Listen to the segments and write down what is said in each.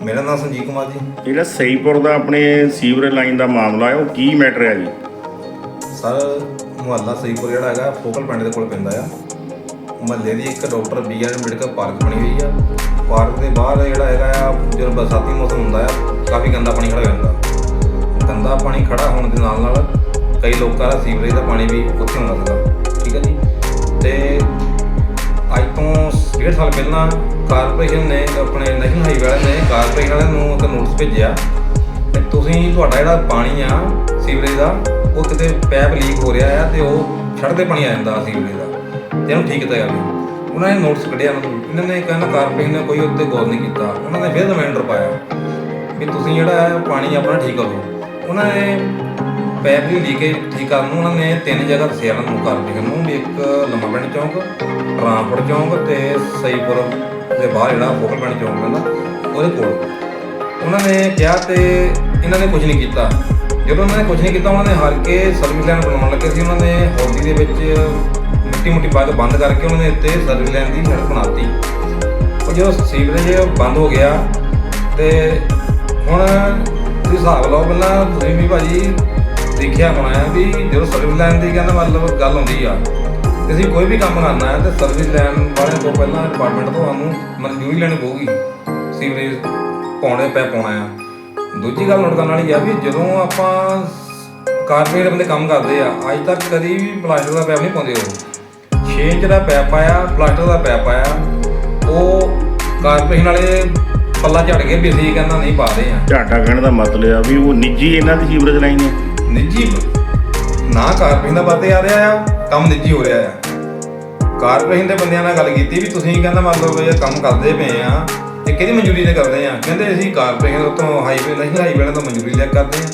ਮੇਰਾ ਨਾਮ ਸੰਜੀਤ ਕੁਮਾਰ ਜੀ। ਜਿਹੜਾ ਸਈਪੁਰ ਦਾ ਆਪਣੇ ਸੀਵਰੇਜ ਲਾਈਨ ਦਾ ਮਾਮਲਾ ਹੈ ਉਹ ਕੀ ਮੈਟਰ ਹੈ ਜੀ? ਸਰ ਮੁਹੱਲਾ ਸਹੀਪੁਰ ਜਿਹੜਾ ਹੈਗਾ ਫੋਕਲ ਪਿੰਡ ਦੇ ਕੋਲ ਪੈਂਦਾ ਆ। ਮੁਹੱਲੇ ਦੀ ਇੱਕ ਡਾਕਟਰ ਬੀਆਰ ਮੈਡੀਕਲ ਪਾਰਕ ਬਣੀ ਹੋਈ ਆ। ਪਾਰਕ ਦੇ ਬਾਹਰ ਜਿਹੜਾ ਹੈਗਾ ਆ ਜਦੋਂ ਬਰਸਾਤੀ ਮੌਸਮ ਹੁੰਦਾ ਆ ਕਾਫੀ ਗੰਦਾ ਪਾਣੀ ਖੜਾ ਹੋ ਜਾਂਦਾ। ਗੰਦਾ ਪਾਣੀ ਖੜਾ ਹੋਣ ਦੇ ਨਾਲ ਨਾਲ ਕਈ ਲੋਕਾਂ ਦਾ ਸੀਵਰੇਜ ਦਾ ਪਾਣੀ ਵੀ ਉੱਥੇ ਹੁੰਦਾ ਸੀਗਾ। ਠੀਕ ਹੈ ਜੀ? ਤੇ ਅੱਜ ਤੋਂ ਡੇਢ ਸਾਲ ਪਹਿਲਾਂ ਕਾਰਪੋਰੇਸ਼ਨ ਨੇ ਆਪਣੇ ਨੈਸ਼ਨਲ ਹਾਈਵੇ ਵਾਲਿਆਂ ਨੇ ਕਾਰਪੋਰੇਸ਼ਨ ਵਾਲਿਆਂ ਨੂੰ ਇੱਕ ਨੋਟਿਸ ਭੇਜਿਆ ਤੇ ਤੁਸੀਂ ਤੁਹਾਡਾ ਜਿਹੜਾ ਪਾਣੀ ਆ ਸੀਵਰੇਜ ਦਾ, ਉਹ ਕਿਤੇ ਪੈਪ ਲੀਕ ਹੋ ਰਿਹਾ ਆ ਤੇ ਉਹ ਛੱਡ ਛੱਡਦੇ ਪਾਣੀ ਆ ਜਾਂਦਾ ਸੀਵਰੇਜ ਦਾ। ਤੇ ਇਹਨੂੰ ਠੀਕ ਕੀਤਾ ਜਾਵੇ। ਉਹਨਾਂ ਨੇ ਨੋਟਿਸ ਕੱਢਿਆ ਉਹਨਾਂ ਨੂੰ ਇਹਨਾਂ ਨੇ ਕਹਿੰਦਾ ਕਾਰਪੋਰੇਸ਼ਨ ਨੇ ਕੋਈ ਉੱਤੇ ਗੌਰ ਨਹੀਂ ਕੀਤਾ। ਉਹਨਾਂ ਨੇ ਫਿਰ ਰਿਮਾਈਂਡਰ ਪਾਇਆ ਵੀ ਤੁਸੀਂ ਜਿਹੜਾ ਹੈ, ਪਾਣੀ ਆਪਣਾ ਠੀਕ ਕਰੋ। ਉਹਨਾਂ ਨੇ ਪੈਪ ਦੀ ਲੀਕੇਜ ਠੀਕ ਕਰਨ ਨੂੰ ਉਹਨਾਂ ਨੇ ਤਿੰਨ ਜਗ੍ਹਾ ਦੱਸਿਆ ਉਹਨਾਂ ਨੂੰ ਕਾਰਪੋਰੇਸ਼ਨ ਨੂੰ ਵੀ ਇੱਕ ਲੰਮਾ ਪਿੰਡ ਚੌਂਕ ਟਰਾਂਪੋਰਟ ਚੌਂਕ ਤੇ ਸਈਪੁਰ ਦੇ ਬਾਹਰ ਜਿਹੜਾ ਫੋਕਲ ਪਿੰਡ ਚੌਂਕ ਪੈਂਦਾ, ਉਹਦੇ ਕੋਲ। ਉਹਨਾਂ ਨੇ ਕਿਹਾ ਤੇ ਇਹਨਾਂ ਨੇ ਕੁਝ ਨਹੀਂ ਕੀਤਾ। ਜਦੋਂ ਉਹਨਾਂ ਨੇ ਕੁਝ ਨਹੀਂ ਕੀਤਾ, ਉਹਨਾਂ ਨੇ ਹਾਰ ਕੇ ਸਰਵਿਸ ਲਾਈਨ ਬਣਾਉਣ ਲੱਗੇ ਸੀ। ਉਹਨਾਂ ਨੇ ਹੌਲੀ ਦੇ ਵਿੱਚ ਮਿੱਟੀ ਮੁੱਟੀ ਪਾ ਕੇ ਬੰਦ ਕਰਕੇ ਉਹਨਾਂ ਨੇ ਉੱਤੇ ਸਰਵਿਸ ਲਾਈਨ ਦੀ ਸੜਕ ਬਣਾਤੀ। ਉਹ ਜਦੋਂ ਸੀਵਰੇਜ ਬੰਦ ਹੋ ਗਿਆ ਤੇ ਹੁਣ ਤੁਸੀਂ ਹਿਸਾਬ ਲਾਓ ਪਹਿਲਾਂ ਤੁਸੀਂ ਵੀ ਭਾਜੀ ਦੇਖਿਆ ਹੋਣਾ ਹੈ ਵੀ ਜਦੋਂ ਸਰਵਿਸ ਲੈਣ ਦੀ ਕਹਿੰਦਾ ਮਤਲਬ ਗੱਲ ਹੁੰਦੀ ਆ ਅਸੀਂ ਕੋਈ ਵੀ ਕੰਮ ਕਰਨਾ ਹੈ, ਤੇ ਸਰਵਿਸ ਲੈਣ ਵਾਲੇ ਤੋਂ ਪਹਿਲਾਂ ਡਿਪਾਰਟਮੈਂਟ ਤੋਂ ਸਾਨੂੰ ਮਨਜ਼ੂਰੀ ਲੈਣੀ ਪਊਗੀ, ਸੀਵਰੇਜ ਪਾਉਣੇ ਪੈ ਪਾਉਣਾ ਆ। ਦੂਜੀ ਗੱਲ ਨੋਟ ਕਰਨ ਵਾਲੀ ਆ ਵੀ ਜਦੋਂ ਆਪਾਂ ਕਾਰਪੋਰੇਟ ਬੰਦੇ ਕੰਮ ਕਰਦੇ ਆ, ਅੱਜ ਤੱਕ ਕਦੀ ਵੀ ਪਲਾਸਟਿਕ ਦਾ ਪੈਪ ਨਹੀਂ ਪਾਉਂਦੇ ਉਹ। 6 ਇੰਚ ਦਾ ਪੈਪ ਆਇਆ ਪਲਾਸਟਿਕ ਦਾ ਪੈਪ ਆਇਆ, ਉਹ ਕਾਰਪੋਰੇਸ਼ਨ ਵਾਲੇ ਪੱਲਾ ਝੜ ਕੇ ਵੀ ਅਸੀਂ ਕਹਿੰਦਾ ਨਹੀਂ ਪਾਦੇ ਆ। ਝਾਟਾ ਕਹਿਣ ਦਾ ਮਤਲਬ ਆ ਵੀ ਉਹ ਨਿੱਜੀ ਇਹਨਾਂ ਦੀ ਸੀਵਰੇਜ ਲਾਈਨ ਹੈ ਨਿੱਜੀ ਨਾ ਕਾਰਪੋਰੇਸ਼ਨ ਦਾ ਬਾਤੇ ਆ ਰਿਹਾ ਆ, ਕੰਮ ਨਿੱਜੀ ਹੋ ਰਿਹਾ ਆ। ਕਾਰਪੋਰੇਸ਼ਨ ਦੇ ਬੰਦਿਆਂ ਨਾਲ ਗੱਲ ਕੀਤੀ ਵੀ ਤੁਸੀਂ ਕਹਿੰਦਾ ਮਤਲਬ ਇਹ ਕੰਮ ਕਰਦੇ ਪਏ ਆ ਤੇ ਕਿਹਦੀ ਮਨਜ਼ੂਰੀ ਤੇ ਕਰਦੇ ਆ? ਕਹਿੰਦੇ ਅਸੀਂ ਕਾਰਪੋਰੇਸ਼ਨ ਤੋਂ ਹਾਈਵੇ ਨੈਸ਼ਨਲ ਹਾਈਵੇ ਵਾਲਿਆਂ ਤੋਂ ਮਨਜ਼ੂਰੀ ਲੈ ਕੇ ਕਰਦੇ ਆ।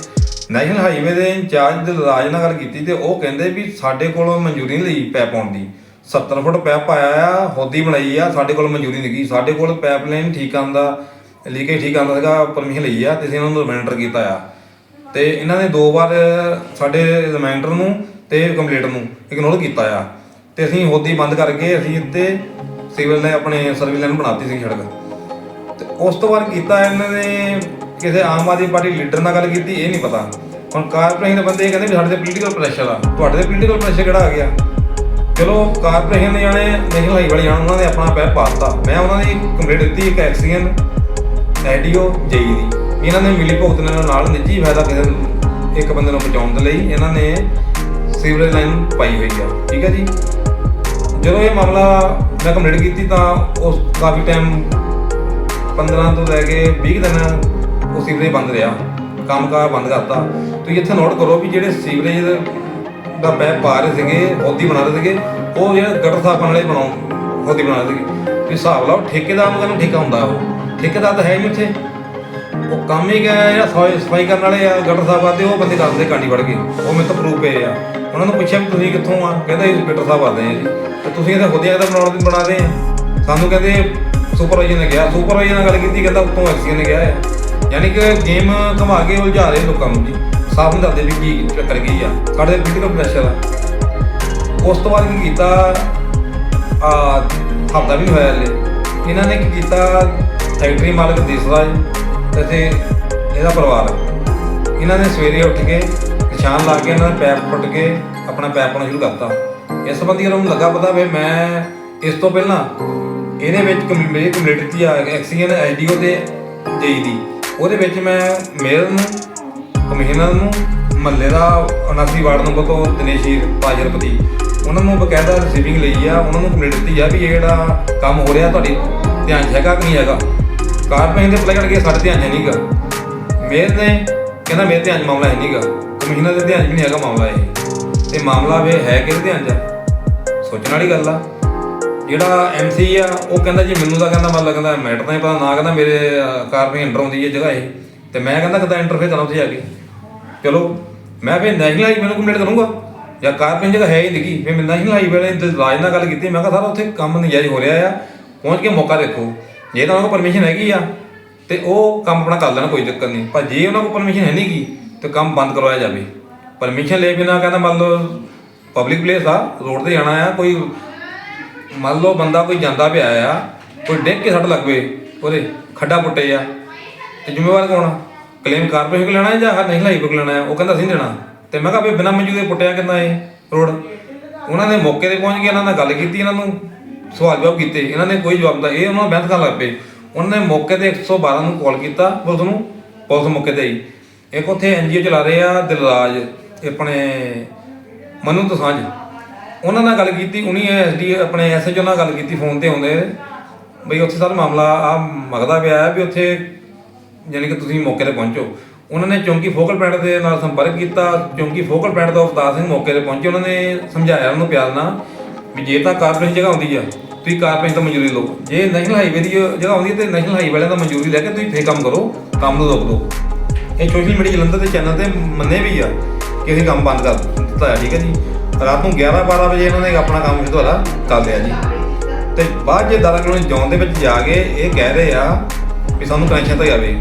ਨੈਸ਼ਨਲ ਹਾਈਵੇ ਦੇ ਇੰਚਾਰਜ ਰਾਜ ਨਾਲ ਗੱਲ ਕੀਤੀ ਤੇ ਉਹ ਕਹਿੰਦੇ ਵੀ ਸਾਡੇ ਕੋਲ ਮਨਜ਼ੂਰੀ ਨਹੀਂ ਲਈ ਪੈਪ ਆਉਣ ਦੀ। 70 ਫੁੱਟ ਪੈਪ ਪਾਇਆ ਆ ਹੋਦੀ ਬਣਾਈ ਆ, ਸਾਡੇ ਕੋਲ ਮਨਜ਼ੂਰੀ ਨਹੀਂ ਗਈ। ਸਾਡੇ ਕੋਲ ਪਾਈਪ ਠੀਕ ਆਂਦਾ ਲੀਕੇਜ ਠੀਕ ਆਂਦਾ ਸੀਗਾ ਪਰਮਿਸ਼ਨ ਲਈ ਆ, ਤੇ ਅਸੀਂ ਉਹਨਾਂ ਨੂੰ ਰਿਮਾਈਂਡਰ ਕੀਤਾ ਆ। ਤੇ ਇਹਨਾਂ ਨੇ ਦੋ ਵਾਰ ਸਾਡੇ ਰਿਮਾਈਂਡਰ ਨੂੰ ਤੇ ਕੰਪਲੀਟ ਨੂੰ ਇਗਨੋਰ ਕੀਤਾ ਆ। ਤੇ ਅਸੀਂ ਹੋਦੀ ਬੰਦ ਕਰਕੇ ਅਸੀਂ ਇੱਥੇ ਸਿਵਲ ਨੇ ਆਪਣੇ ਸਰਵਿਸ ਲਾਈਨ ਬਣਾਤੀ ਸੀ ਸੜਕ। ਤੇ ਉਸ ਤੋਂ ਬਾਅਦ ਕੀਤਾ ਇਹਨਾਂ ਨੇ ਕਿਸੇ ਆਮ ਆਦਮੀ ਪਾਰਟੀ ਲੀਡਰ ਨਾਲ ਗੱਲ ਕੀਤੀ, ਇਹ ਨਹੀਂ ਪਤਾ। ਹੁਣ ਕਾਰਪੋਰੇਸ਼ਨ ਦੇ ਬੰਦੇ ਇਹ ਕਹਿੰਦੇ ਵੀ ਸਾਡੇ ਤੇ ਪੋਲੀਟੀਕਲ ਪ੍ਰੈਸ਼ਰ ਆ। ਤੁਹਾਡੇ ਤੇ ਪੋਲੀਟੀਕਲ ਪ੍ਰੈਸ਼ਰ ਕਿਹੜਾ ਆ ਗਿਆ? ਚਲੋ ਕਾਰਪੋਰੇਸ਼ਨ ਨੇ ਜਾਣੇ ਨੈਸ਼ਨਲ ਹਾਈਵੇ ਵਾਲੇ ਜਾਣ, ਉਹਨਾਂ ਨੇ ਆਪਣਾ ਪੈਰ ਪਾਤਾ ਮੈਂ ਉਹਨਾਂ ਦੀ ਕੰਪਲੀਟ ਦਿੱਤੀ ਇੱਕ ਐਕਸੀਅਨ ਐਡੀਓ, ਜੇਈ ਦੀ। ਇਹਨਾਂ ਨੇ ਮਿਲੀ ਭੁਗਤਣ ਨਾਲ ਨਿੱਜੀ ਫਾਇਦਾ ਕਿਸੇ ਨੂੰ- ਇੱਕ ਬੰਦੇ ਨੂੰ ਬਚਾਉਣ ਦੇ ਲਈ ਇਹਨਾਂ ਨੇ ਸੀਵਰੇਜ ਲਾਈਨ ਪਾਈ ਹੋਈ ਆ, ਠੀਕ ਹੈ ਜੀ? ਜਦੋਂ ਇਹ ਮਾਮਲਾ ਮੈਂ ਕੰਪਲੀਟ ਕੀਤੀ ਤਾਂ ਉਸ ਕਾਫੀ ਟਾਈਮ 15 ਤੋਂ ਲੈ ਕੇ 20 ਦਿਨ ਉਹ ਸੀਵਰੇਜ ਬੰਦ ਰਿਹਾ, ਕੰਮਕਾਰ ਬੰਦ ਕਰਤਾ। ਤੁਸੀਂ ਇੱਥੇ ਨੋਟ ਕਰੋ ਵੀ ਜਿਹੜੇ ਸੀਵਰੇਜ ਦਾ ਪੈਪ ਪਾ ਰਹੇ ਸੀਗੇ ਹੋਦੀ ਬਣਾ ਰਹੇ ਸੀਗੇ, ਉਹ ਜਿਹੜਾ ਗਟਰ ਸਾਫ਼ ਕਰਨ ਵਾਲੇ ਬਣਾਉ ਹੋਦੀ ਬਣਾ ਰਹੇ ਸੀਗੇ। ਵੀ ਹਿਸਾਬ ਲਾਓ, ਠੇਕੇਦਾਰ ਨੂੰ ਕਹਿੰਦੇ ਠੇਕਾ ਹੁੰਦਾ ਉਹ। ਠੇਕੇਦਾਰ ਤਾਂ ਹੈ ਨਹੀਂ ਉੱਥੇ। ਉਹ ਕੰਮ ਹੀ ਗਿਆ ਜਿਹੜਾ ਸਫ਼ਾਈ ਸਫ਼ਾਈ ਕਰਨ ਵਾਲੇ ਆ, ਗਟਰ ਸਾਹਿਬ ਕਰਦੇ ਉਹ ਬੰਦੇ ਦੱਸਦੇ ਕਾਂਡੀ ਵੜ ਕੇ ਉਹ ਮੈਨੂੰ ਤੋਂ ਪ੍ਰੂਫ ਪਏ ਆ। ਉਹਨਾਂ ਨੂੰ ਪੁੱਛਿਆ ਵੀ ਤੁਸੀਂ ਕਿੱਥੋਂ ਆ? ਕਹਿੰਦੇ ਅਸੀਂ ਗਟਰ ਸਾਫ਼ ਕਰਦੇ ਆ ਜੀ। ਤੇ ਤੁਸੀਂ ਇਹਦਾ ਹੋਦੀਆਂ ਦਾ ਬਣਾਉਣ ਬਣਾ ਰਹੇ ਆ। ਸਾਨੂੰ ਕਹਿੰਦੇ ਸੁਪਰਵਾਈਜ਼ਰ ਨੇ ਕਿਹਾ ਸੁਪਰਵਾਈਜ਼ਰ ਨਾਲ ਗੱਲ ਕੀਤੀ, ਕਹਿੰਦਾ ਉੱਤੋਂ ਐਕਸੀਅਨ ਨੇ ਕਿਹਾ ਹੈ ਯਾਨੀ ਕਿ ਗੇਮ ਘੁਮਾ ਕੇ ਉਲਝਾ ਰਹੇ ਲੋਕਾਂ ਨੂੰ ਜੀ। ਸਾਫ਼ ਨਹੀਂ ਦੱਸਦੇ ਵੀ ਕੀ ਚੱਕਰ ਕੀ ਆ। ਸਾਡੇ ਪੋਲੀਟੀਕਲ ਪ੍ਰੈਸ਼ਰ ਆ। ਉਸ ਤੋਂ ਬਾਅਦ ਕੀ ਕੀਤਾ? ਆ, ਹਫਤਾ ਵੀ ਹੋਇਆ ਹਲੇ। ਇਹਨਾਂ ਨੇ ਕੀ ਕੀਤਾ? ਫੈਕਟਰੀ ਮਾਲਕ ਦੇਸਰਾਜ ਤੇ ਇਹਦਾ ਪਰਿਵਾਰ ਇਹਨਾਂ ਨੇ ਸਵੇਰੇ ਉੱਠ ਕੇ ਕਿਸਾਨ ਲਾ ਕੇ ਇਹਨਾਂ ਨੇ ਪੈਪ ਪੁੱਟ ਕੇ ਆਪਣਾ ਪੈਪ ਪਾਉਣਾ ਸ਼ੁਰੂ ਕਰਤਾ। ਇਸ ਸੰਬੰਧੀ ਇਹਨਾਂ ਨੂੰ ਲੱਗਾ ਪਤਾ ਵੀ ਮੈਂ ਇਸ ਤੋਂ ਪਹਿਲਾਂ ਇਹਦੇ ਵਿੱਚ ਕਮ- ਮੇਰੀ ਕੰਪਲੀਟ ਦਿੱਤੀ ਆ ਐਕਸੀਅਨ ਐਡੀਓ ਤੇ ਜੇਈ ਦੀ। ਉਹਦੇ ਵਿੱਚ ਮੈਂ ਮੇਅਰ ਨੂੰ, ਕਮਿਸ਼ਨਰ ਨੂੰ, ਮਹੱਲੇ ਦਾ 79 ਵਾਰਡ ਨੰਬਰ ਤੋਂ ਦਿਨੇਸ਼ੀਰ ਪਾਜਰਪਤੀ ਉਹਨਾਂ ਨੂੰ ਬਕਾਇਦਾ ਰਿਸੀਵਿੰਗ ਲਈ ਆ, ਉਹਨਾਂ ਨੂੰ ਕੰਪਲੀਟ ਦਿੱਤੀ ਆ ਵੀ ਇਹ ਜਿਹੜਾ ਕੰਮ ਹੋ ਰਿਹਾ, ਤੁਹਾਡੇ ਧਿਆਨ 'ਚ ਹੈਗਾ ਕਿ ਨਹੀਂ ਹੈਗਾ। ਕਾਰਪੋਰੇਸ਼ਨ ਦੇ ਪਲਾਈ ਕਰਕੇ ਸਾਡੇ ਧਿਆਨ 'ਚ ਨਹੀਂਗਾ ਮੇਅਰ ਨੇ ਕਹਿੰਦਾ ਮੇਰੇ ਧਿਆਨ 'ਚ ਮਾਮਲਾ ਹੈ ਨਹੀਂਗਾ ਕਮਿਸ਼ਨਰ ਦੇ ਧਿਆਨ 'ਚ ਵੀ ਨਹੀਂ ਹੈਗਾ ਮਾਮਲਾ ਇਹ। ਤੇ ਮਾਮਲਾ ਵੇ ਹੈ ਕਿਹਦੇ ਧਿਆਨ 'ਚ ਸੋਚਣ ਵਾਲੀ ਗੱਲ ਆ। ਜਿਹੜਾ ਐਮਸੀ ਆ, ਉਹ ਕਹਿੰਦਾ ਜੀ ਮੈਨੂੰ ਤਾਂ ਕਹਿੰਦਾ ਮਤਲਬ ਕਹਿੰਦਾ ਮੈਟਰ ਤਾਂ ਹੀ ਪਤਾ, ਨਾ ਕਹਿੰਦਾ ਮੇਰੇ ਕਾਰਪੋਰੇਸ਼ਨ ਇੰਟਰ ਆਉਂਦੀ ਹੈ ਜਗ੍ਹਾ ਇਹ। ਤੇ ਮੈਂ ਕਹਿੰਦਾ ਕਿਦਾਂ ਇੰਟਰਫੇਸ ਕਰਾਂ ਉੱਥੇ ਆ ਕੇ। ਚਲੋ, ਮੈਂ ਫਿਰ ਨੈਸ਼ਨਲ ਹਾਈਵੇ ਨੂੰ ਕੰਪਲੀਟ ਕਰੂੰਗਾ। ਜਾਂ ਕਾਰਪੋਰੇਸ਼ਨ ਜਗ੍ਹਾ ਹੈ ਹੀ ਨਹੀਂ ਫਿਰ ਮੈਂ ਨੈਸ਼ਨਲ ਹਾਈਵੇ ਵਾਲੇ ਰਾਜ ਨਾਲ ਗੱਲ ਕੀਤੀ। ਮੈਂ ਕਿਹਾ, ਸਾਰਾ ਉੱਥੇ ਕੰਮ ਨਜਾਇਜ਼ ਹੋ ਰਿਹਾ ਆ। ਪਹੁੰਚ ਕੇ ਮੌਕਾ ਦੇਖੋ। ਜੇ ਤਾਂ ਉਹਨਾਂ ਕੋਲ ਪਰਮਿਸ਼ਨ ਹੈਗੀ ਆ, ਤੇ ਉਹ ਕੰਮ ਆਪਣਾ ਕਰ ਲੈਣਾ, ਕੋਈ ਦਿੱਕਤ ਨਹੀਂ। ਪਰ ਜੇ ਉਹਨਾਂ ਕੋਲ ਪਰਮਿਸ਼ਨ ਹੈ ਨਹੀਂਗੀ ਤੇ ਕੰਮ ਬੰਦ ਕਰਵਾਇਆ ਜਾਵੇ। ਪਰਮਿਸ਼ਨ ਲੈ ਬਿਨਾ ਕਹਿੰਦਾ ਮੰਨ ਲਓ ਪਬਲਿਕ ਪਲੇਸ ਆ ਰੋਡ ਤੇ ਜਾਣਾ ਆ, ਕੋਈ ਮੰਨ ਲਓ ਬੰਦਾ ਕੋਈ ਜਾਂਦਾ ਪਿਆ ਆ, ਕੋਈ ਡਿੱਗ ਕੇ ਸੱਟ ਲੱਗ ਪਏ, ਉਹਦੇ ਖੱਡਾ ਪੁੱਟੇ ਆ, ਤੇ ਜ਼ਿੰਮੇਵਾਰ ਕੌਣ ਆ? ਕਲੇਮ ਕਾਰਪੋਰੇਸ਼ਨ ਕੋਲ ਲੈਣਾ ਹੈ ਜਾਂ ਨਹੀਂ ਹਾਈਵੇ ਕੋਲ ਲੈਣਾ ਹੈ? ਉਹ ਕਹਿੰਦਾ ਅਸੀਂ ਦੇਣਾ। ਤੇ ਮੈਂ ਕਿਹਾ ਵੀ ਬਿਨਾਂ ਮਨਜ਼ੂਰੀ ਦੇ ਪੁੱਟਿਆ ਕਿੰਨਾ ਇਹ ਰੋਡ ਉਹਨਾਂ ਨੇ ਮੌਕੇ ਤੇ ਪਹੁੰਚ ਕੇ ਇਹਨਾਂ ਨਾਲ ਗੱਲ ਕੀਤੀ ਇਹਨਾਂ ਨੂੰ। ਸਵਾਲ ਜਵਾਬ ਕੀਤੇ। ਇਹਨਾਂ ਨੇ ਕੋਈ ਜਵਾਬ ਦਾ ਇਹ ਉਹਨਾਂ ਨੂੰ ਬਹਿਸ ਕਰਨ ਲੱਗ ਪਏ। ਉਹਨਾਂ ਨੇ ਮੌਕੇ ਤੇ 112 ਨੂੰ ਕਾਲ ਕੀਤਾ, ਪੁਲਿਸ ਨੂੰ। ਪੁਲਿਸ ਮੌਕੇ ਤੇ ਆਈ। ਇੱਕ ਉੱਥੇ ਐਨਜੀਓ ਚਲਾ ਰਹੇ ਆ, ਦਿਲਰਾਜ ਆਪਣੇ ਮਨੂ ਦਸਾਂਝ ਉਹਨਾਂ ਨਾਲ ਗੱਲ ਕੀਤੀ ਉਨੀ ਐਸਡੀ ਆਪਣੇ ਐਸਐਚਓ ਨਾਲ ਗੱਲ ਕੀਤੀ ਫੋਨ ਤੇ ਆਉਂਦੇ ਬਈ ਉੱਥੇ ਸਰ ਮਾਮਲਾ ਆ ਮਗਦਾ ਪਿਆ ਹੈ ਵੀ ਉੱਥੇ ਯਾਨੀ ਕਿ ਤੁਸੀਂ ਮੌਕੇ ਤੇ ਪਹੁੰਚੋ। ਉਹਨਾਂ ਨੇ ਚੌਂਕੀ ਫੋਕਲ ਪੁਆਇੰਟ ਦੇ ਨਾਲ ਸੰਪਰਕ ਕੀਤਾ। ਚੌਂਕੀ ਫੋਕਲ ਪੁਆਇੰਟ ਤੋਂ ਅਵਤਾਰ ਸਿੰਘ ਮੌਕੇ ਤੇ ਪਹੁੰਚੇ। ਉਹਨਾਂ ਨੇ ਸਮਝਾਇਆ ਉਹਨੂੰ ਪਿਆਰ ਨਾਲ ਵੀ ਜੇ ਤਾਂ ਕਾਰਪੋਰੇਸ਼ਨ ਜਗ੍ਹਾ ਹੁੰਦੀ ਆ। ਤੁਸੀਂ ਕਾਰਪੋਰੇਸ਼ਨ ਤੋਂ ਮਨਜ਼ੂਰੀ ਲਓ। ਜੇ ਨੈਸ਼ਨਲ ਹਾਈਵੇ ਦੀ ਜਗ੍ਹਾ ਆਉਂਦੀ ਹੈ ਤੇ ਨੈਸ਼ਨਲ ਹਾਈਵੇ ਵਾਲਿਆਂ ਦਾ ਮਨਜ਼ੂਰੀ ਲੈ ਕੇ ਤੁਸੀਂ ਫੇਰ ਕੰਮ ਕਰੋ, ਕੰਮ ਨੂੰ ਰੋਕ ਦਿਓ। ਇਹ ਸੋਸ਼ਲ ਮੀਡੀਆ ਜਲੰਧਰ ਦੇ ਚੈਨਲ ਤੇ ਮੰਨੇ ਵੀ ਆ ਕਿ ਅਸੀਂ ਕੰਮ ਬੰਦ ਕਰ ਦਿੱਤਾ ਠੀਕ ਹੈ ਜੀ। ਰਾਤ ਨੂੰ 11 12 ਵਜੇ ਇਹਨਾਂ ਨੇ ਆਪਣਾ ਕੰਮ ਫਿਰ ਦੁਬਾਰਾ ਕਰ ਲਿਆ ਜੀ। ਤੇ ਬਾਅਦ ਜੇ ਦਾਰਾ ਕਲੋਨੀ ਜੌਨ ਦੇ ਵਿੱਚ ਜਾ ਕੇ ਇਹ ਕਹਿ ਰਹੇ ਆ ਵੀ ਸਾਨੂੰ ਕਨੈਕਸ਼ਨ ਤਾਂ ਆਵੇ।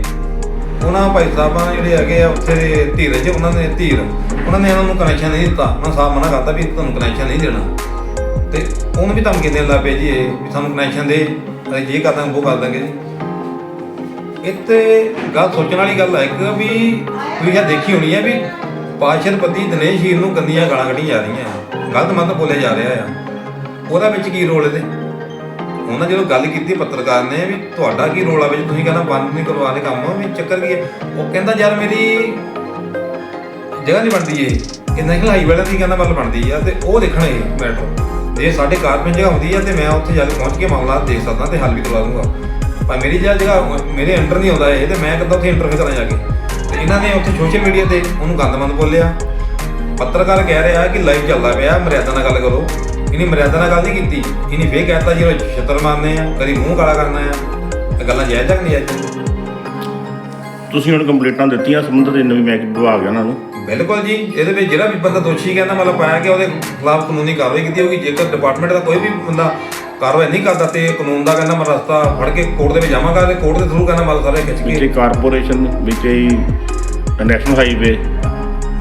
ਉਹਨਾਂ ਭਾਈ ਸਾਹਿਬਾਂ ਜਿਹੜੇ ਹੈਗੇ ਆ ਉੱਥੇ ਦੇ ਧੀਰਜ, ਉਹਨਾਂ ਨੇ ਧੀਰ, ਉਹਨਾਂ ਨੇ ਇਹਨਾਂ ਨੂੰ ਕਨੈਕਸ਼ਨ ਨਹੀਂ ਦਿੱਤਾ। ਉਹਨਾਂ ਸਾਹਿਬ ਮਨਾ ਕਰਤਾ ਵੀ ਤੁਹਾਨੂੰ ਕਨੈਕਸ਼ਨ ਨਹੀਂ ਦੇਣਾ। ਤੇ ਉਹਨੂੰ ਵੀ ਧਮਕੀ ਦੇਣ ਲੱਗ ਪਏ ਜੀ ਇਹ, ਵੀ ਸਾਨੂੰ ਕਨੈਕਸ਼ਨ ਦੇ, ਅਸੀਂ ਜੇ ਕਰਦਾਂ ਉਹ ਕਰ ਦਾਂਗੇ ਜੀ। ਇੱਥੇ ਗੱਲ ਸੋਚਣ ਵਾਲੀ ਗੱਲ ਹੈ ਇੱਕ ਵੀ ਤੁਸੀਂ ਇਹ ਦੇਖੀ ਹੋਣੀ ਹੈ ਵੀ ਪਾਸ਼ਰਪਤੀ ਦਿਨੇਸ਼ ਹੀਰ ਨੂੰ ਗੰਦੀਆਂ ਗਾਲਾਂ ਕੱਢੀਆਂ ਜਾ ਰਹੀਆਂ ਆ, ਗਲਤ ਮਤ ਬੋਲਿਆ ਜਾ ਰਿਹਾ ਆ। ਉਹਦਾ ਵਿੱਚ ਕੀ ਰੋਲ ਇਹਦੇ? ਉਹਨਾਂ ਜਦੋਂ ਗੱਲ ਕੀਤੀ ਪੱਤਰਕਾਰ ਨੇ ਵੀ ਤੁਹਾਡਾ ਕੀ ਰੋਲ ਆ ਵਿੱਚ ਤੁਸੀਂ ਕਹਿੰਦਾ ਬੰਦ ਨਹੀਂ ਕਰਵਾ ਕਰਵਾਉਣੇ ਕੰਮ, ਵੀ ਚੱਕਰ ਕੀ ਹੈ ਉਹ ਕਹਿੰਦਾ, ਯਾਰ ਮੇਰੀ ਜਗ੍ਹਾ ਨਹੀਂ ਬਣਦੀ ਇਹ। ਇਹ ਨੈਸ਼ਨਲ ਹਾਈਵੇ ਵਾਲਿਆਂ ਦੀ ਕਹਿੰਦਾ ਮਤਲਬ ਬਣਦੀ ਆ ਤੇ ਉਹ ਦੇਖਣਾ ਇਹ ਮੈਟਰ ਜੇ ਸਾਡੇ ਕਾਰਪੈਂਟ ਜਗ੍ਹਾ ਹੁੰਦੀ ਆ ਤੇ ਮੈਂ ਉੱਥੇ ਜਾ ਕੇ ਪਹੁੰਚ ਕੇ ਮਾਮਲਾ ਦੇਖ ਸਕਦਾ ਤੇ ਹੱਲ ਵੀ ਕਰਵਾ ਦੂੰਗਾ। ਪਰ ਮੇਰੀ ਜਗ੍ਹਾ ਜਗ੍ਹਾ ਮੇਰੇ ਅੰਡਰ ਨਹੀਂ ਆਉਂਦਾ ਇਹ ਤੇ ਮੈਂ ਕਿੱਦਾਂ ਉੱਥੇ ਇੰਟਰਫੇਅਰ ਕਰਾਂ ਜਾ ਕੇ? ਤੇ ਇਹਨਾਂ ਨੇ ਉੱਥੇ ਸੋਸ਼ਲ ਮੀਡੀਆ ਤੇ ਉਹਨੂੰ ਗੰਦਮੰਦ ਬੋਲਿਆ। ਪੱਤਰਕਾਰ ਕਹਿ ਰਿਹਾ ਕਿ ਲਾਈਵ ਚੱਲਦਾ ਪਿਆ, ਮਰਿਆਦਾ ਨਾਲ ਗੱਲ ਕਰੋ। ਇਹਨੇ ਮਰਿਆਦਾ ਨਾਲ ਗੱਲ ਨਹੀਂ ਕੀਤੀ। ਇਹਨੇ ਫੇਰ ਕਹਿਤਾ ਜੀ ਉਹ ਛਤਰ ਮਾਰਨੇ ਆ, ਕਦੀ ਮੂੰਹ ਕਾਲਾ ਕਰਨਾ ਆ। ਇਹ ਗੱਲਾਂ ਜਾਇਜ਼ ਨਹੀਂ ਜਾਇਜ਼ ਤੁਸੀਂ ਹੁਣ ਕੰਪਲੀਟਾਂ ਦਿੱਤੀਆਂ, ਸੰਬੰਧਿਤ ਨਵੀਂ ਮਹਿਕਮੇ ਵਿਭਾਗ ਹੈ ਉਹਨਾਂ ਨੂੰ। ਬਿਲਕੁਲ ਜੀ ਇਹਦੇ ਵਿੱਚ ਜਿਹੜਾ ਵੀ ਬੰਦਾ ਦੋਸ਼ੀ ਕਹਿੰਦਾ ਮਤਲਬ ਪਾਇਆ ਕਿ ਉਹਦੇ ਖਿਲਾਫ ਕਾਨੂੰਨੀ ਕਾਰਵਾਈ ਕੀਤੀ ਹੋਊਗੀ। ਜੇਕਰ ਡਿਪਾਰਟਮੈਂਟ ਦਾ ਕੋਈ ਵੀ ਬੰਦਾ ਕਾਰਵਾਈ ਨਹੀਂ ਕਰਦਾ ਤੇ ਕਾਨੂੰਨ ਦਾ ਕਹਿੰਦਾ ਮੈਂ ਰਸਤਾ ਫੜ ਕੇ ਕੋਰਟ ਦੇ ਵਿੱਚ ਜਾਵਾਂਗਾ ਤੇ ਕੋਰਟ ਦੇ ਥਰੂ ਕਹਿੰਦਾ ਮਤਲਬ ਸਾਰੇ ਖਿੱਚ ਕੇ। ਇਹ ਕਾਰਪੋਰੇਸ਼ਨ ਵਿੱਚ ਹੀ ਨੈਸ਼ਨਲ ਹਾਈਵੇ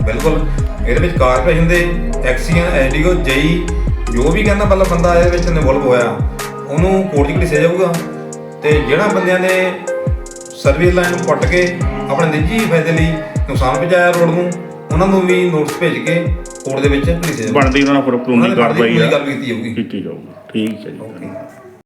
ਬਿਲਕੁਲ। ਇਹਦੇ ਵਿੱਚ ਕਾਰਪੋਰੇਸ਼ਨ ਦੇ ਐਕਸੀਅਨ ਐਡੀਓ ਜਈ ਜੋ ਵੀ ਕਹਿੰਦਾ ਮਤਲਬ ਬੰਦਾ ਇਹਦੇ ਵਿੱਚ ਇਨਵੋਲਵ ਹੋਇਆ ਉਹਨੂੰ ਕੋਰਟ 'ਚ ਘੜੀਸਿਆ ਜਾਊਗਾ ਤੇ ਜਿਹੜਾ ਬੰਦਿਆਂ ਨੇ ਸਰਵਿਸ ਲਾਈਨ ਨੂੰ ਪੱਟ ਕੇ ਆਪਣੇ ਨਿੱਜੀ ਫਾਇਦੇ ਲਈ ਨੁਕਸਾਨ ਪਹੁੰਚਾਇਆ ਰੋਡ ਨੂੰ ਉਹਨਾਂ ਨੂੰ ਵੀ ਨੋਟਿਸ ਭੇਜ ਕੇ ਕੋਰਟ ਦੇ ਵਿੱਚ ਜਾਊਗਾ ਬਣਦੀ ਉਹਨਾਂ ਨਾਲ ਫਿਰ ਕਾਰਵਾਈ ਕੀਤੀ ਜਾਊਗੀ ਕੀਤੀ ਜਾਊਗੀ। ਠੀਕ ਹੈ ਜੀ